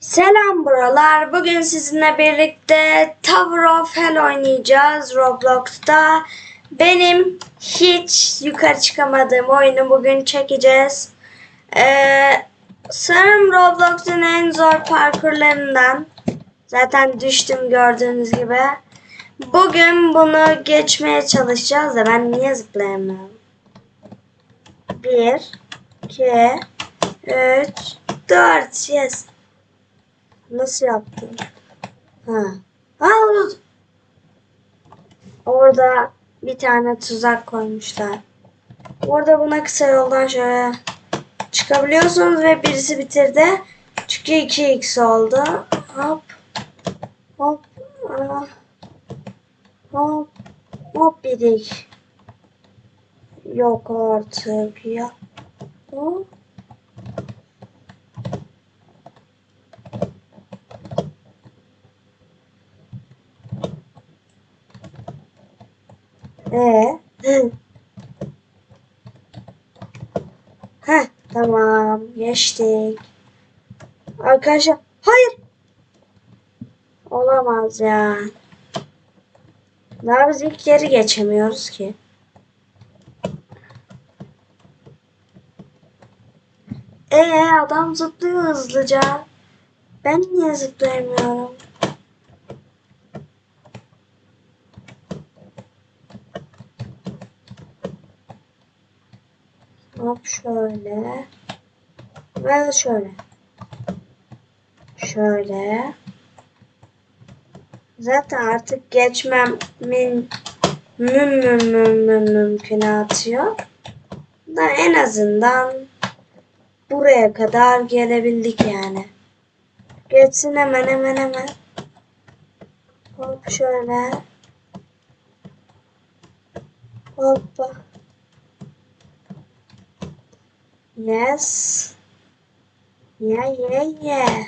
Selam buralar. Bugün sizinle birlikte Tower of Hell oynayacağız Roblox'ta. Benim hiç yukarı çıkamadığım oyunu bugün çekeceğiz. Ee, sanırım Roblox'un en zor parkurlarından. Zaten düştüm gördüğünüz gibi. Bugün bunu geçmeye çalışacağız da ben niye zıplayamıyorum? 1, 2, 3, 4. Yes. Nasıl yaptın? Ha. Ha. Orada bir tane tuzak koymuşlar. Orada buna kısa yoldan şöyle çıkabiliyorsunuz ve birisi bitirdi. Çünkü 2x oldu. Hop. Hop. Hop. Hop birik. Yok artık ya. Hop. Ee? Heh, tamam. Geçtik. Arkadaşlar, hayır. Olamaz ya. Daha biz ilk yeri geçemiyoruz ki. Ee, adam zıplıyor hızlıca. Ben niye zıplayamıyorum? Hop şöyle. Ve şöyle. Şöyle. Zaten artık geçmemin müm müm müm müm mümkünatı yok. Da en azından buraya kadar gelebildik yani. Geçsin hemen hemen hemen. Hop şöyle. Hoppa. Yes. Yeah, yeah, yeah.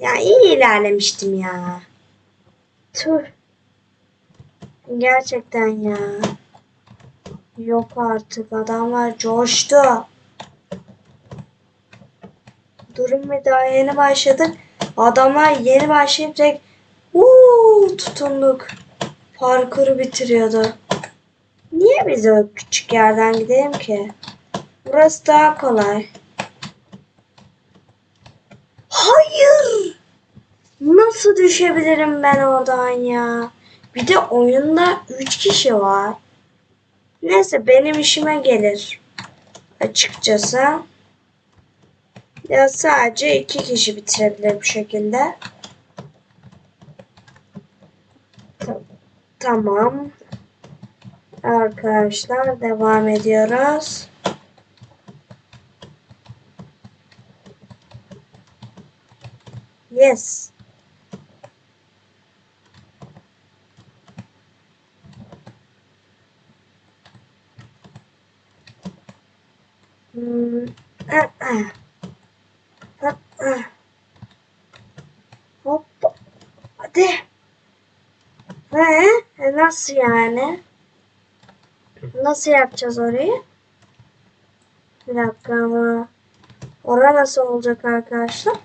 Ya iyi ilerlemiştim ya. Tüh. Gerçekten ya. Yok artık adamlar coştu. Durum bir daha yeni başladık. Adamlar yeni başlayıp direkt uuu tutunduk. Parkuru bitiriyordu. Niye biz o küçük yerden gidelim ki? Burası daha kolay. Hayır! Nasıl düşebilirim ben oradan ya? Bir de oyunda 3 kişi var. Neyse benim işime gelir. Açıkçası. Ya sadece iki kişi bitirebilir bu şekilde. Ta- Tamam. Arkadaşlar devam ediyoruz. Yes. Hmm. ah, ah. Ah, ah. Hoppa. Hadi. He? E, Nasıl yani? Nasıl yapacağız orayı? Bir dakika ama. Ora nasıl olacak arkadaşlar?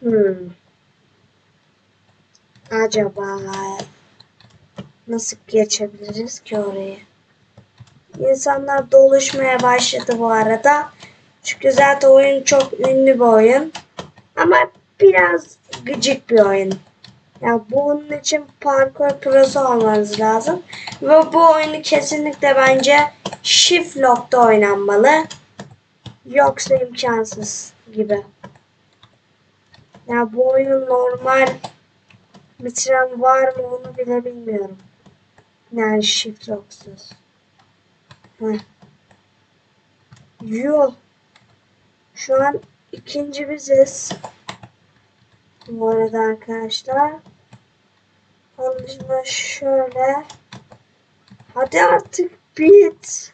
Hmm. Acaba nasıl geçebiliriz ki orayı? İnsanlar doluşmaya başladı bu arada. Çünkü zaten oyun çok ünlü bir oyun. Ama biraz gıcık bir oyun. Ya bunun için parkur prosu olmanız lazım. Ve bu oyunu kesinlikle bence Shift Lock'ta oynanmalı. Yoksa imkansız gibi. Ya bu oyun normal bitiren var mı onu bile bilmiyorum. Yani Shift Lock'suz. Yuh. Şu an ikinci biziz. Bu arada arkadaşlar. Onun dışında şöyle. Hadi artık bit.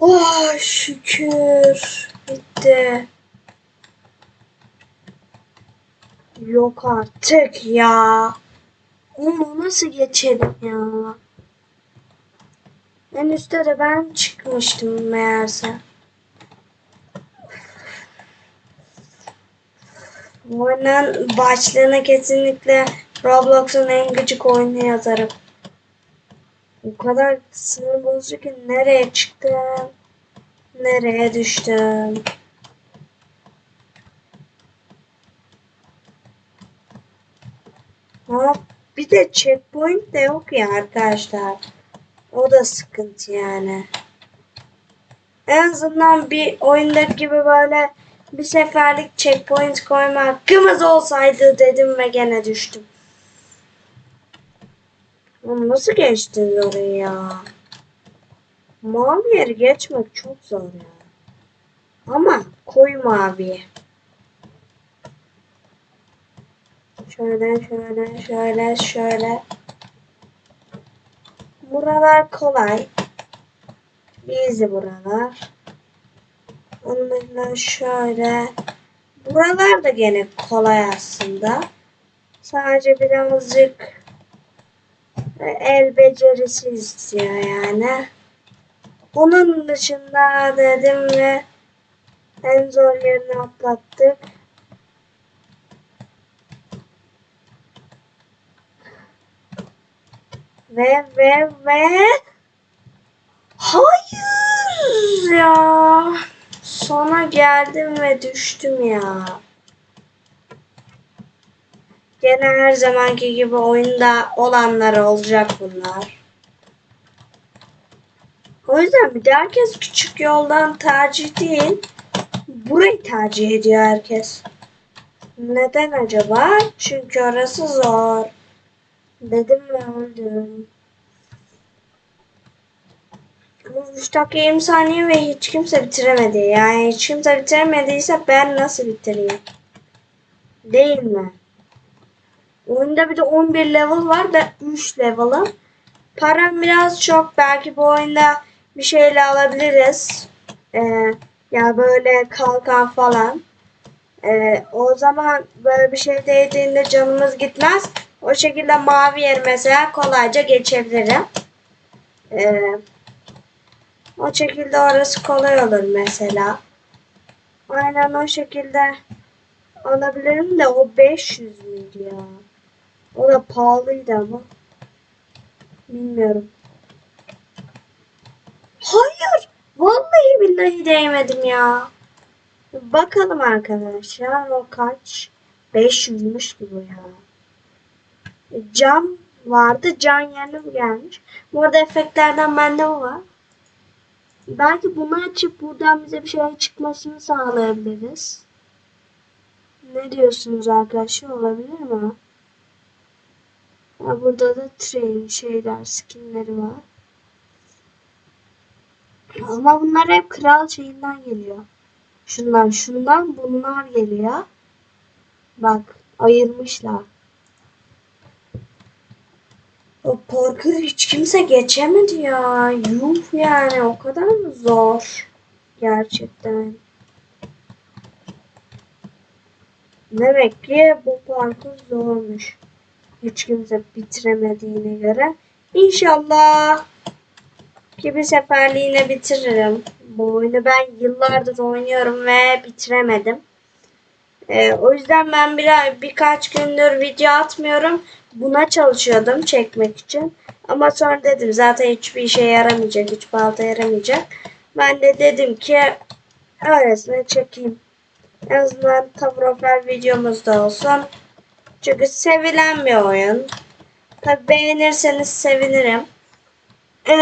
Oh şükür. Bitti. Yok artık ya. Onu nasıl geçelim ya? En üstte de ben çıkmıştım meğerse. Bu oyunun başlığına kesinlikle Roblox'un en gıcık oyunu yazarım. O kadar sinir bozucu ki nereye çıktım, nereye düştüm. Ha, bir de checkpoint de yok ya arkadaşlar. O da sıkıntı yani. En azından bir oyundaki gibi böyle bir seferlik checkpoint koyma hakkımız olsaydı dedim ve gene düştüm. Oğlum nasıl geçtiniz orayı ya? Mavi yeri geçmek çok zor ya. Ama koyu mavi. Şöyle şöyle şöyle şöyle. Buralar kolay. Easy buralar. Ondan şöyle. Buralar da gene kolay aslında. Sadece birazcık el becerisi istiyor yani. Onun dışında dedim ve en zor yerini atlattık. Ve ve ve Hayır ya. Sona geldim ve düştüm ya. Gene her zamanki gibi oyunda olanlar olacak bunlar. O yüzden bir de herkes küçük yoldan tercih değil. Burayı tercih ediyor herkes. Neden acaba? Çünkü orası zor. Dedim ve öldüm. 3 dakika 20 saniye ve hiç kimse bitiremedi. Yani hiç kimse bitiremediyse ben nasıl bitireyim? Değil mi? Oyunda bir de 11 level var ve 3 level'ım. Param biraz çok. Belki bu oyunda bir şeyle alabiliriz. Ee, ya böyle kalkan falan. Ee, o zaman böyle bir şey değdiğinde canımız gitmez. O şekilde mavi yer mesela kolayca geçebilirim. Ee, o şekilde orası kolay olur mesela. Aynen o şekilde alabilirim de o 500 müydü? O da pahalıydı ama. Bilmiyorum. Hayır. Vallahi billahi değmedim ya. Bakalım arkadaşlar o kaç? 500'müş gibi ya. Cam vardı. Can yerine mi gelmiş? Bu arada efektlerden bende o var. Belki bunu açıp buradan bize bir şey çıkmasını sağlayabiliriz. Ne diyorsunuz arkadaşlar? Olabilir mi? Ha, burada da train şeyler, skinleri var. Ama bunlar hep kral şeyinden geliyor. Şundan şundan bunlar geliyor. Bak ayırmışlar. O parkur hiç kimse geçemedi ya. Yuh yani o kadar mı zor? Gerçekten. Demek ki bu parkur zormuş. Hiç kimse bitiremediğine göre. İnşallah ki bir seferliğine bitiririm. Bu oyunu ben yıllardır oynuyorum ve bitiremedim. Ee, o yüzden ben bir, birkaç gündür video atmıyorum. Buna çalışıyordum çekmek için. Ama sonra dedim zaten hiçbir işe yaramayacak, hiç balta yaramayacak. Ben de dedim ki öylesine çekeyim. En azından Tavrofel videomuz da olsun. Çünkü sevilen bir oyun. Tabi beğenirseniz sevinirim. Ee,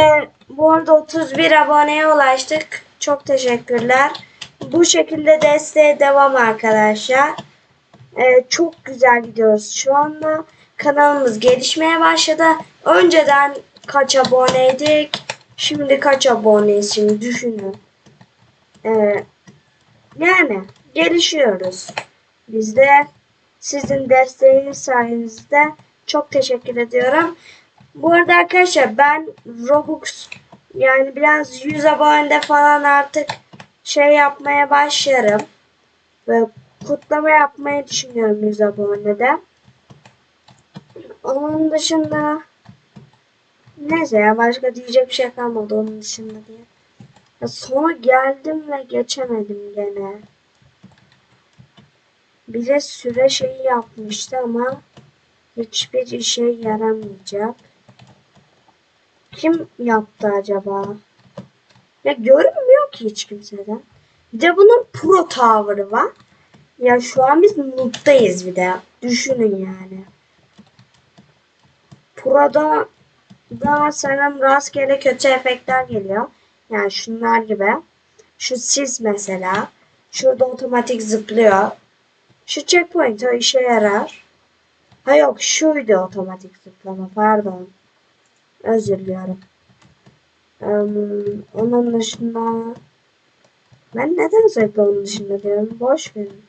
bu arada 31 aboneye ulaştık. Çok teşekkürler. Bu şekilde desteğe devam arkadaşlar. Ee, çok güzel gidiyoruz şu anda. Kanalımız gelişmeye başladı. Önceden kaç aboneydik? Şimdi kaç aboneyiz şimdi düşünün. Ee, yani gelişiyoruz. Biz de sizin desteğiniz sayenizde çok teşekkür ediyorum. Bu arada arkadaşlar ben Robux yani biraz 100 abonede falan artık şey yapmaya başlarım. Ve kutlama yapmayı düşünüyorum 100 abonede. Onun dışında Neyse ya başka diyecek bir şey kalmadı onun dışında diye. Ya sonra geldim ve geçemedim gene. Bir de süre şeyi yapmıştı ama hiçbir işe yaramayacak. Kim yaptı acaba? Ya görünmüyor ki hiç kimseden. Bir de bunun pro tower'ı var. Ya şu an biz noob'dayız bir de. Düşünün yani. Pro'da da sanırım rastgele kötü efektler geliyor. Yani şunlar gibi. Şu sis mesela. Şurada otomatik zıplıyor. Şu checkpoint o işe yarar. Ha yok şuydu otomatik zıplama pardon. Özür diliyorum. Onun dışında ben neden sürekli onun dışında diyorum? Boş verin.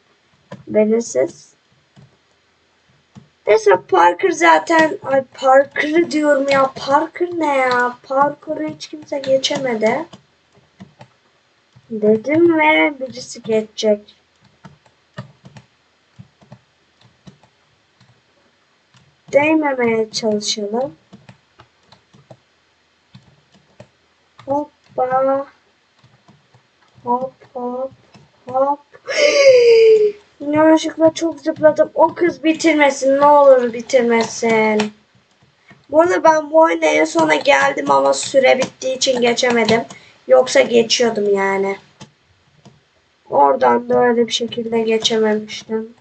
Belirsiz. Neyse Parker zaten ay Parker'ı diyorum ya. Parker ne ya? Parker'ı hiç kimse geçemedi. Dedim ve birisi geçecek. Değmemeye çalışalım. Hoppa. Hop hop hop. Yanlışlıkla çok zıpladım. O kız bitirmesin. Ne olur bitirmesin. Bu arada ben bu oyuna en sona geldim ama süre bittiği için geçemedim. Yoksa geçiyordum yani. Oradan da öyle bir şekilde geçememiştim.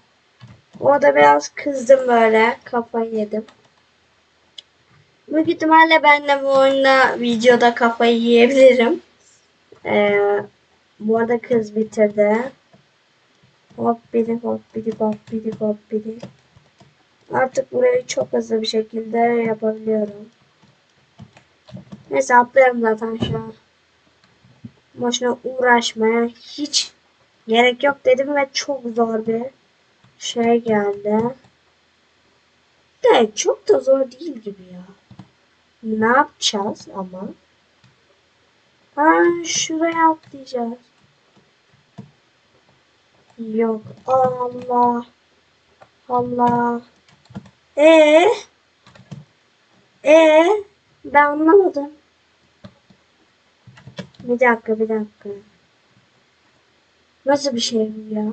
Orada biraz kızdım böyle. Kafayı yedim. Büyük ihtimalle ben de bu oyunda videoda kafayı yiyebilirim. Ee, bu arada kız bitirdi. Hop biri hop biri hop biri hop biri. Artık burayı çok hızlı bir şekilde yapabiliyorum. Neyse atlarım zaten şu an. Boşuna uğraşmaya hiç gerek yok dedim ve çok zor bir şey geldi. De çok da zor değil gibi ya. Ne yapacağız ama? Ha şuraya atlayacağız. Yok. Allah. Allah. E e ben anlamadım. Bir dakika bir dakika. Nasıl bir şey bu ya?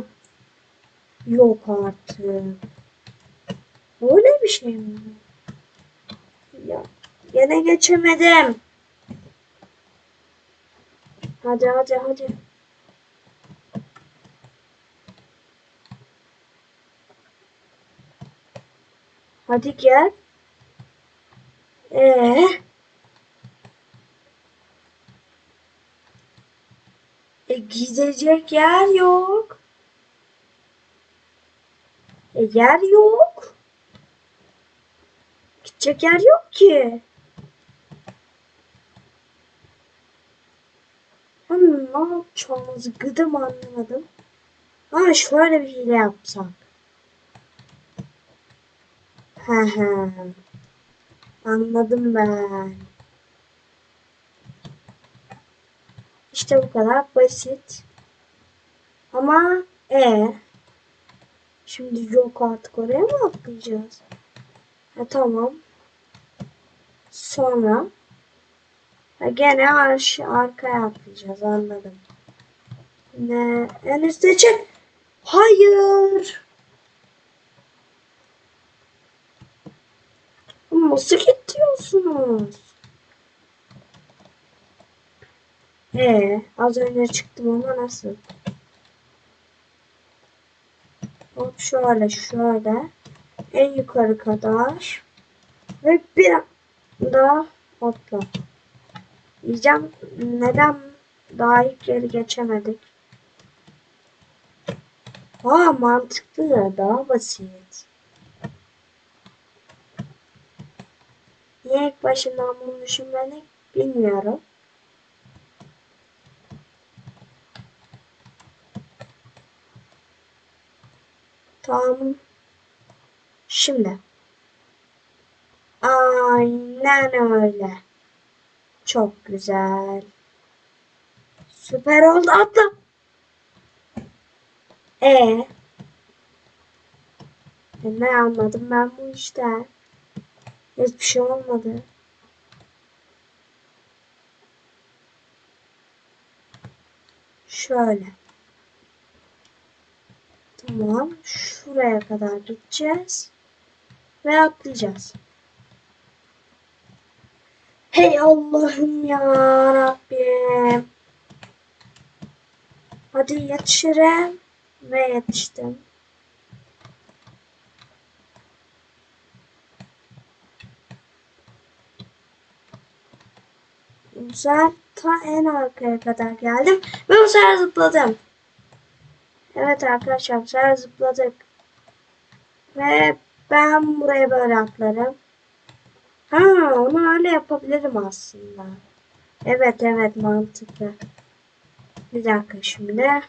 Yok artık. Öyle bir şey mi? Ya gene geçemedim. Hadi hadi hadi. Hadi gel. Ee? E gidecek yer yok. E yer yok. Gidecek yer yok ki. Hmm, ne yapacağımızı gıdım anlamadım. Ama şöyle bir hile yapsak. Anladım ben. İşte bu kadar basit. Ama e Şimdi yok artık oraya mı atlayacağız? Ha tamam. Sonra ha, gene arş arkaya atlayacağız anladım. Ne? En üstte çık. Hayır. Nasıl gidiyorsunuz? Ee, az önce çıktım ama nasıl? Hop şöyle şöyle. En yukarı kadar. Ve bir daha atla. Diyeceğim neden daha yeri geçemedik? Aa mantıklı daha basit. Niye ilk başından bunu düşünmedik bilmiyorum. Tamam. Şimdi. Aynen öyle. Çok güzel. Süper oldu atla. E, e ne anladım ben bu işten? Evet bir şey olmadı. Şöyle. Tamam. Şuraya kadar gideceğiz. Ve atlayacağız. Hey Allah'ım ya Rabbim. Hadi yetişirim. Ve yetiştim. Güzel. Ta en arkaya kadar geldim. Ve bu sefer zıpladım. Evet arkadaşlar bu sefer zıpladık. Ve ben buraya böyle atlarım. Ha onu öyle yapabilirim aslında. Evet evet mantıklı. Bir dakika şimdi.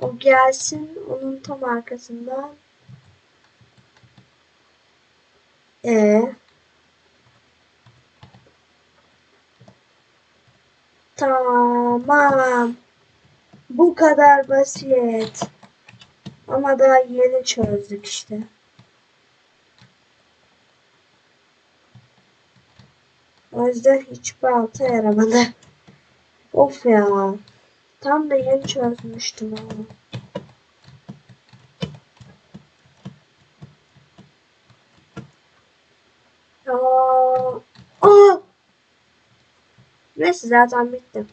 O gelsin onun tam arkasından. E Tamam. Bu kadar basit. Ama daha yeni çözdük işte. O yüzden hiç balta yaramadı. Of ya. Tam da yeni çözmüştüm ama. Aa, aa! Neyse zaten bitti.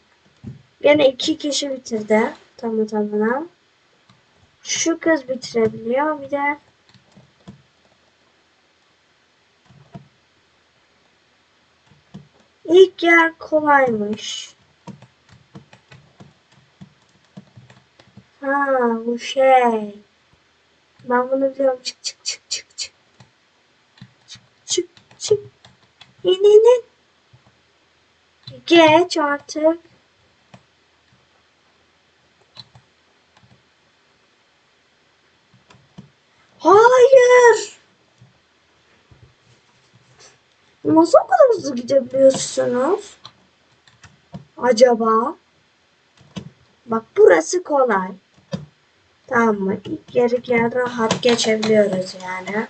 Gene iki kişi bitirdi. Tamam tamam. Şu kız bitirebiliyor. Bir de ilk yer kolaymış. Ha bu şey. Ben bunu biliyorum. Çık çık çık çık çık. Çık çık çık. İn in in. Geç artık. Hayır. Nasıl o kadar hızlı gidebiliyorsunuz? Acaba? Bak burası kolay. Tamam mı? İlk yarı yer rahat geçebiliyoruz yani.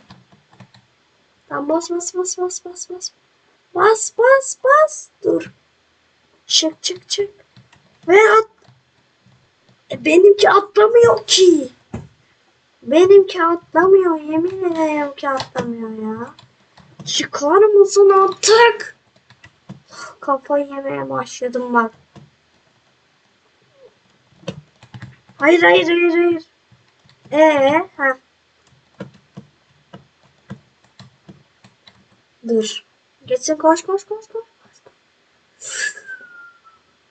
Tamam bas bas bas bas bas bas. Bas bas bas. Dur. Çık çık çık. Ve at. E, benimki atlamıyor ki. Benimki atlamıyor. Yemin ederim ki atlamıyor ya. Çıkar mısın artık? Kafayı yemeye başladım bak. Hayır hayır hayır hayır. Ee, ha. Dur. Geçsin koş koş koş koş.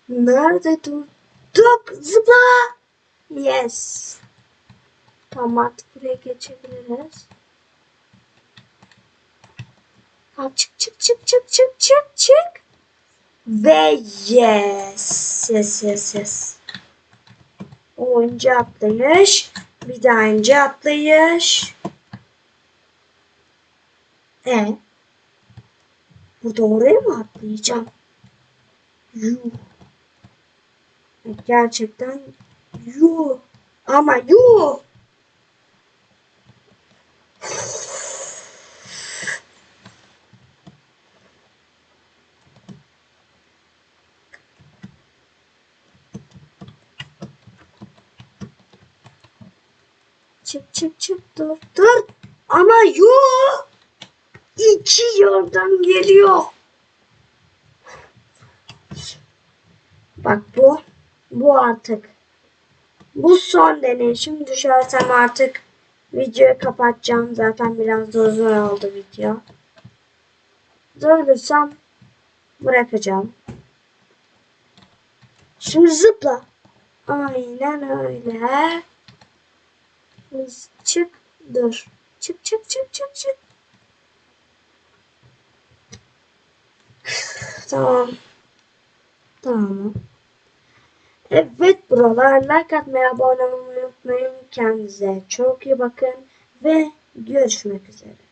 Nerede durduk? Zıpla. Yes. Tamam artık buraya geçebiliriz. Ha, çık çık çık çık çık çık çık. Ve yes. Yes yes yes. Oyuncu atlayış. Bir daha önce atlayış. E Burada oraya mı atlayacağım? Yuh. Gerçekten yuh. Ama yuh. Çık çık çık dur dur. Ama yuh. İki yerden geliyor. Bak bu. Bu artık. Bu son deneyişim. Düşersem artık videoyu kapatacağım. Zaten biraz da uzun oldu video. Zorlursam bırakacağım. Şimdi zıpla. Aynen öyle. Çık. Dur. Çık çık çık çık çık. Tamam. Tamam. Evet buralar like atmayı, abone olmayı unutmayın. Kendinize çok iyi bakın ve görüşmek üzere.